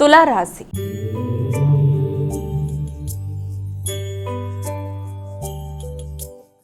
తులారాశి.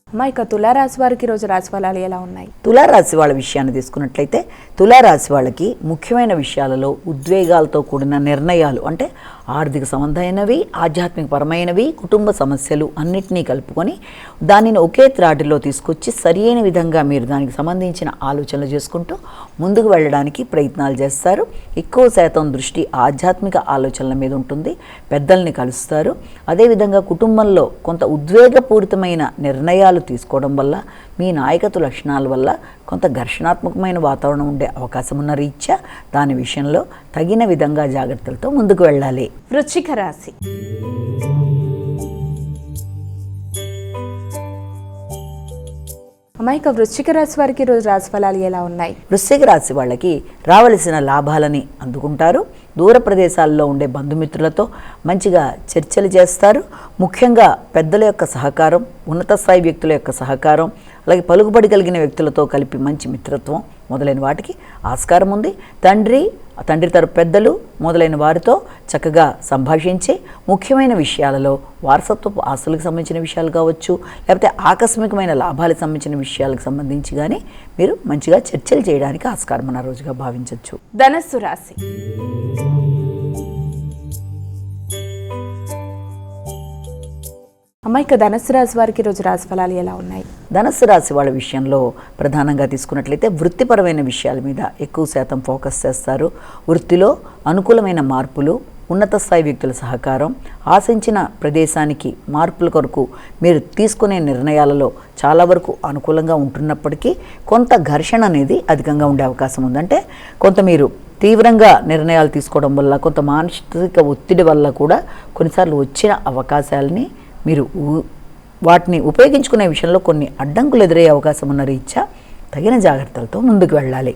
అమ్మా ఇక తులారాశి వారికి ఈరోజు రాశి ఫలాలు ఎలా ఉన్నాయి? తులారాశి వాళ్ళ విషయాన్ని తీసుకున్నట్లయితే తులారాశి వాళ్ళకి ముఖ్యమైన విషయాలలో ఉద్వేగాలతో కూడిన నిర్ణయాలు అంటే ఆర్థిక సంబంధమైనవి ఆధ్యాత్మిక పరమైనవి కుటుంబ సమస్యలు అన్నిటినీ కలుపుకొని దానిని ఒకే త్రాటిలో తీసుకొచ్చి సరియైన విధంగా మీరు దానికి సంబంధించిన ఆలోచనలు చేసుకుంటూ ముందుకు వెళ్ళడానికి ప్రయత్నాలు చేస్తారు. ఎక్కువ శాతం దృష్టి ఆధ్యాత్మిక ఆలోచనల మీద ఉంటుంది. పెద్దల్ని కలుస్తారు. అదేవిధంగా కుటుంబంలో కొంత ఉద్వేగపూరితమైన నిర్ణయాలు తీసుకోవడం వల్ల మీ నాయకత్వ లక్షణాల వల్ల కొంత ఘర్షణాత్మకమైన వాతావరణం ఉండే అవకాశం ఉన్న రీత్యా దాని విషయంలో తగిన విధంగా జాగ్రత్తలతో ముందుకు వెళ్ళాలి. వృశ్చిక రాశి. అమ్మా ఇక వృశ్చిక రాశి వారికి ఈరోజు రాశి ఫలాలు ఎలా ఉన్నాయి? వృశ్చిక రాశి వాళ్ళకి రావలసిన లాభాలని అందుకుంటారు. దూర ప్రదేశాల్లో ఉండే బంధుమిత్రులతో మంచిగా చర్చలు చేస్తారు. ముఖ్యంగా పెద్దల యొక్క సహకారం ఉన్నత స్థాయి వ్యక్తుల యొక్క సహకారం అలాగే పలుకుబడి కలిగిన వ్యక్తులతో కలిపి మంచి మిత్రత్వం మొదలైన వాటికి ఆస్కారం ఉంది. తండ్రి తండ్రి తరపు పెద్దలు మొదలైన వారితో చక్కగా సంభాషించి ముఖ్యమైన విషయాలలో వారసత్వపు ఆస్తులకు సంబంధించిన విషయాలు కావచ్చు లేకపోతే ఆకస్మికమైన లాభాలకు సంబంధించిన విషయాలకు సంబంధించి కానీ మీరు మంచిగా చర్చలు చేయడానికి ఆస్కారం అన్న రోజుగా భావించవచ్చు ధనస్సు రాశి. అమాయక ఇక ధనస్సు రాశి వారికి ఈరోజు రాశిఫలాలు ఎలా ఉన్నాయి? ధనస్సు రాశి వాళ్ళ విషయంలో ప్రధానంగా తీసుకున్నట్లయితే వృత్తిపరమైన విషయాల మీద ఎక్కువ శాతం ఫోకస్ చేస్తారు. వృత్తిలో అనుకూలమైన మార్పులు ఉన్నత స్థాయి వ్యక్తుల సహకారం ఆశించిన ప్రదేశానికి మార్పుల కొరకు మీరు తీసుకునే నిర్ణయాలలో చాలా వరకు అనుకూలంగా ఉంటున్నప్పటికీ కొంత ఘర్షణ అనేది అధికంగా ఉండే అవకాశం ఉందంటే కొంత మీరు తీవ్రంగా నిర్ణయాలు తీసుకోవడం వల్ల కొంత మానసిక ఒత్తిడి వల్ల కూడా కొన్నిసార్లు వచ్చిన అవకాశాలని మీరు వాటిని ఉపయోగించుకునే విషయంలో కొన్ని అడ్డంకులు ఎదురయ్యే అవకాశం ఉన్న రీత్యా తగిన జాగ్రత్తలతో ముందుకు వెళ్ళాలి.